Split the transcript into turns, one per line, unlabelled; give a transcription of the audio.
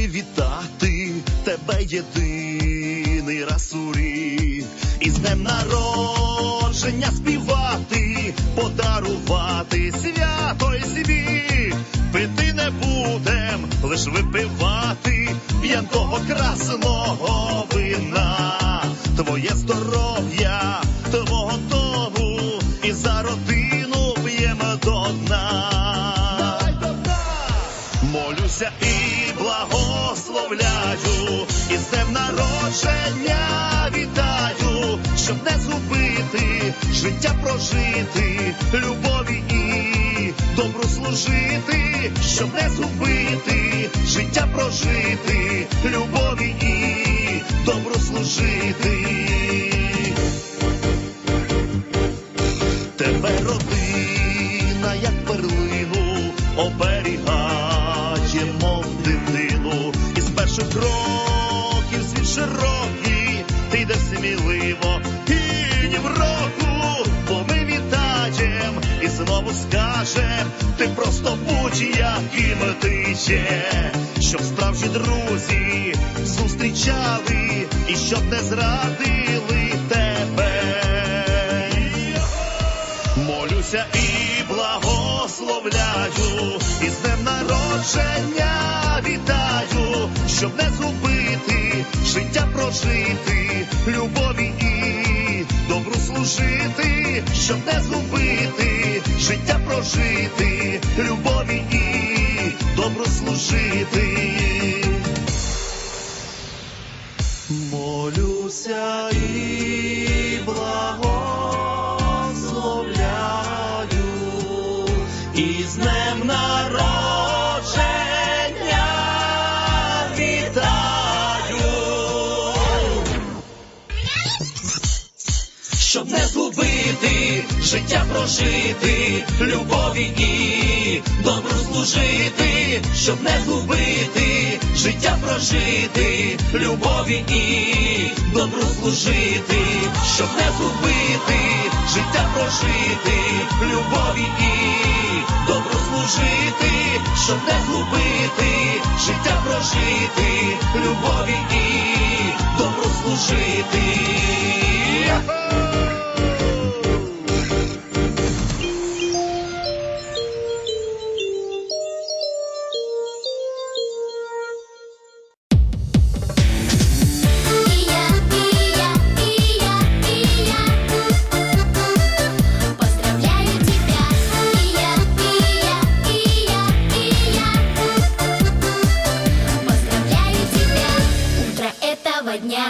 привітати тебе єдиний раз у рік. І з днем народження співати, подарувати свято й світ. Пити не будем, лиш випивати п'янкого красного вина. Твоє здоров'я, твого дому і за родину п'ємо до дна. Молюся і народження вітаю, щоб не згубити, життя прожити, любові і добру служити, щоб не згубити, життя прожити, любові і добру служити. Тебе родина, як перлину, оберігає, мов дитину, і з перших кроків широкий, ти йдеш сміливо, і в року, бо ми вітаєм, і знову скажем, ти просто будь-яким ти є, щоб справжні друзі зустрічали, і щоб не зрадили тебе. Молюся і благословляю, і з днем народження щоб не згубити, життя прожити, любові і добру служити, щоб не згубити, життя прожити, любові і добру служити. Молюся і благословляю, і з днем Щоб не згубити, життя прожити, любові і добру служити, щоб не згубити, життя прожити, любові і добру служити, щоб не згубити, життя прожити, любові і добру служити, щоб не згубити, життя прожити, любові і добру служити. дня.